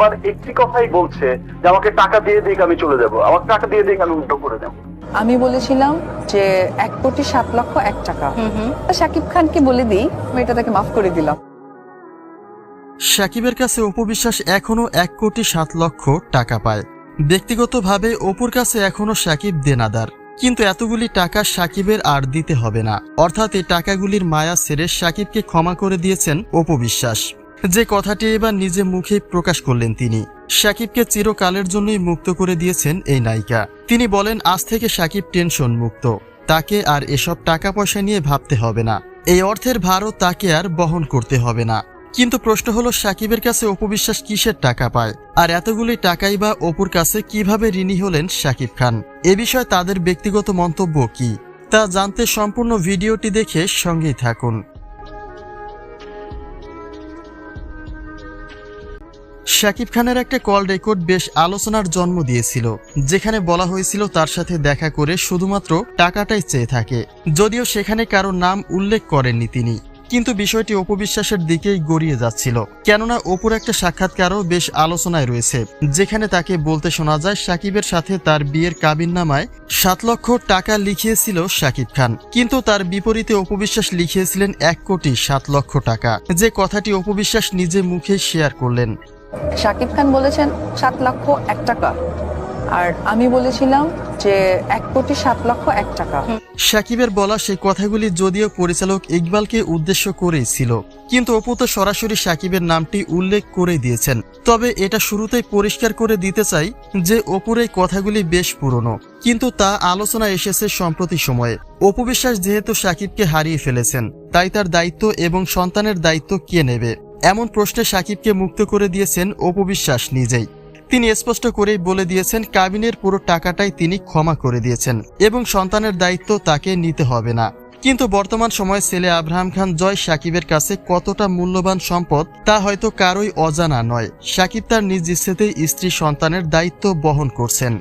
মানে একটি কথাই বলছে যে আমাকে টাকা দিয়ে দিক আমি চলে যাব। আমাকে টাকা দিয়ে দিক আমি উল্টো করে দেবো। আমি বলেছিলাম যে এক কোটি সাত লক্ষ এক টাকা। শাকিব খানকে বলে দিই আমি এটা তাকে মাফ করে দিলাম। সাকিবের কাছে অপবিশ্বাস এখনও এক কোটি সাত লক্ষ টাকা পায়। ব্যক্তিগতভাবে অপুর কাছে এখনও সাকিব দেনাদার। কিন্তু এতগুলি টাকা সাকিবের আর দিতে হবে না। অর্থাৎ এই টাকাগুলির মায়া ছেড়ে সাকিবকে ক্ষমা করে দিয়েছেন অপবিশ্বাস যে কথাটি এবার নিজে মুখে প্রকাশ করলেন তিনি। সাকিবকে চিরকালের জন্যই মুক্ত করে দিয়েছেন এই নায়িকা। তিনি বলেন, আজ থেকে সাকিব টেনশন মুক্ত। তাকে আর এসব টাকা পয়সা নিয়ে ভাবতে হবে না। এই অর্থের ভারও তাকে আর বহন করতে হবে না। কিন্তু প্রশ্ন হলো, সাকিবের কাছে অপবিশ্বাস কিসের টাকা পায়? আর এতগুলি টাকাই বা অপুর কাছে কীভাবে ঋণী হলেন সাকিব খান? এ বিষয়ে তাদের ব্যক্তিগত মন্তব্য কি? তা জানতে সম্পূর্ণ ভিডিওটি দেখে সঙ্গেই থাকুন। শাকিব খানের একটা কল রেকর্ড বেশ আলোচনার জন্ম দিয়েছিল, যেখানে বলা হয়েছিল তার সাথে দেখা করে শুধুমাত্র টাকাটাই চেয়ে থাকে। যদিও সেখানে কারও নাম উল্লেখ করেননি তিনি। কিন্তু বিষয়টি অপবিশ্বাসের দিকেই গড়িয়ে যাচ্ছিল। কেননা অপুর একটা সাক্ষাৎকারও বেশ আলোচনায় রয়েছে, যেখানে তাকে বলতে শোনা যায় সাকিবের সাথে তার বিয়ের কাবিননামায় সাত লক্ষ টাকা লিখিয়েছিল সাকিব খান। কিন্তু তার বিপরীতে অপবিশ্বাস লিখিয়েছিলেন এক কোটি সাত লক্ষ টাকা। যে কথাটি অপবিশ্বাস নিজে মুখে শেয়ার করলেন। শাকিব খান বলেছেন, সাত লক্ষ এক টাকা। আর আমি বলেছিলাম যে, এক কোটি সাত লক্ষ এক টাকা। সাকিবের বলা সেই কথাগুলি যদিও পরিচালক ইকবালকে উদ্দেশ্য করেই ছিল, কিন্তু অপু তো সরাসরি সাকিবের নামটি উল্লেখ করে দিয়েছেন। তবে এটা শুরুতেই পরিষ্কার করে দিতে চাই যে, অপুর এই কথাগুলি বেশ পুরনো, কিন্তু তা আলোচনা এসেছে সম্প্রতি সময়ে। অপু বিশ্বাস যেহেতু সাকিবকে হারিয়ে ফেলেছেন, তাই তার দায়িত্ব এবং সন্তানের দায়িত্ব কে নেবে? এমন প্রশ্নে সাকিবকে মুক্ত করে দিয়েছেন অপবিশ্বাস নিজেই। তিনি স্পষ্ট করেই বলে দিয়েছেন, কাবিনের পুরো টাকাটাই তিনি ক্ষমা করে দিয়েছেন এবং সন্তানের দায়িত্ব তাকে নিতে হবে না। কিন্তু বর্তমান সময়ে ছেলে আব্রাহাম খান জয় সাকিবের কাছে কতটা মূল্যবান সম্পদ, তা হয়তো কারোই অজানা নয়। সাকিব তার নিজ ইচ্ছেতেই স্ত্রী সন্তানের দায়িত্ব বহন করছেন।